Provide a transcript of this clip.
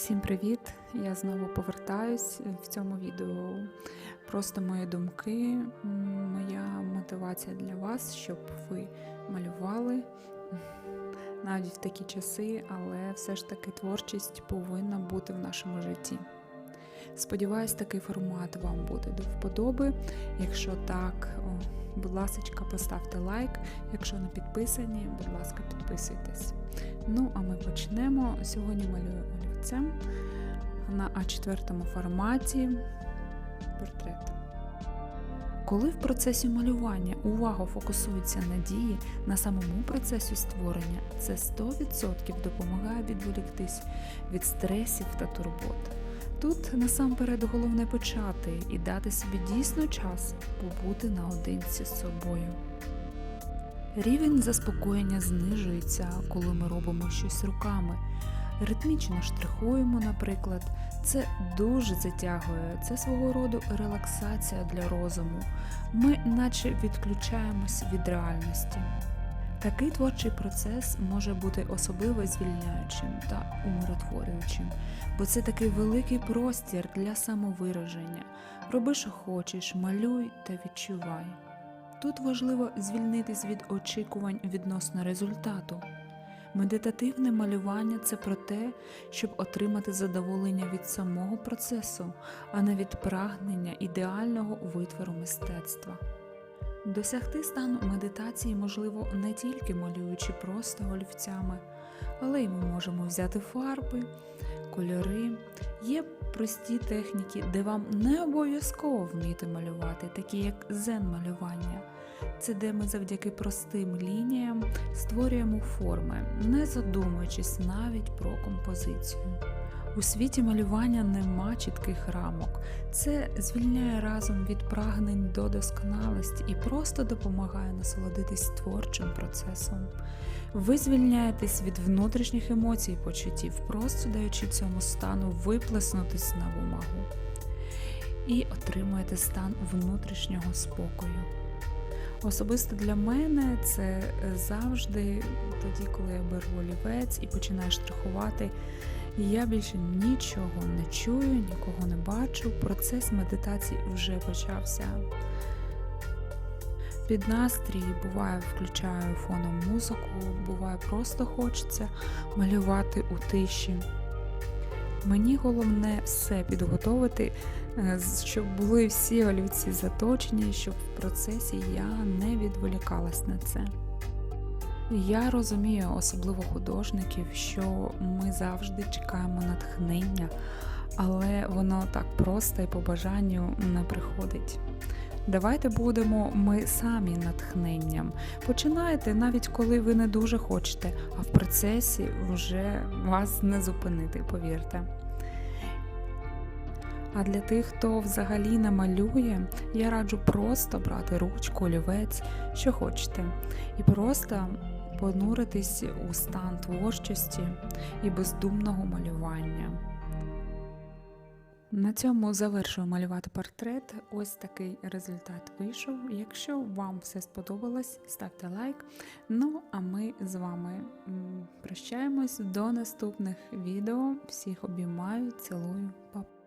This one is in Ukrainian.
Всім привіт! Я знову повертаюсь в цьому відео. Просто мої думки, моя мотивація для вас, щоб ви малювали навіть в такі часи, але все ж таки творчість повинна бути в нашому житті. Сподіваюсь, такий формат вам буде до вподоби. Якщо так, будь ласка, поставте лайк. Якщо не підписані, будь ласка, підписуйтесь. Ну, а ми почнемо. Сьогодні малюю олівцем на А4 форматі портрет. Коли в процесі малювання увага фокусується на дії, на самому процесі створення, це 100% допомагає відволіктись від стресів та турбот. Тут насамперед головне почати і дати собі дійсно час побути наодинці з собою. Рівень заспокоєння знижується, коли ми робимо щось руками. Ритмічно штрихуємо, наприклад, це дуже затягує, це свого роду релаксація для розуму. Ми наче відключаємось від реальності. Такий творчий процес може бути особливо звільняючим та умиротворюючим, бо це такий великий простір для самовираження. Роби, що хочеш, малюй та відчувай. Тут важливо звільнитись від очікувань відносно результату. Медитативне малювання це про те, щоб отримати задоволення від самого процесу, а не від прагнення ідеального витвору мистецтва. Досягти стану медитації можливо не тільки малюючи просто олівцями, але й ми можемо взяти фарби, кольори. Є прості техніки, де вам не обов'язково вміти малювати, такі як зен-малювання. Це де ми завдяки простим лініям створюємо форми, не задумуючись навіть про композицію. У світі малювання нема чітких рамок. Це звільняє разом від прагнень до досконалості і просто допомагає насолодитись творчим процесом. Ви звільняєтесь від внутрішніх емоцій і почуттів, просто даючи цьому стану виплеснутись на бумагу. І отримуєте стан внутрішнього спокою. Особисто для мене це завжди тоді, коли я беру олівець і починаю штрихувати. Я більше нічого не чую, нікого не бачу. Процес медитації вже почався. Під настрій буває включаю фоном музику, буває просто хочеться малювати у тиші. Мені головне все підготовити, е, щоб були всі олівці заточені, щоб в процесі я не відволікалась на це. Я розумію, особливо художників, що ми завжди чекаємо натхнення, але воно так просто і по бажанню не приходить. Давайте будемо ми самі натхненням. Починайте навіть коли ви не дуже хочете, а в процесі вже вас не зупинити, повірте. А для тих, хто взагалі не малює, я раджу просто брати ручку, олівець, що хочете, і просто понуритись у стан творчості і бездумного малювання. На цьому завершую малювати портрет. Ось такий результат вийшов. Якщо вам все сподобалось, ставте лайк. Ну, а ми з вами прощаємось до наступних відео. Всіх обіймаю, цілую, па!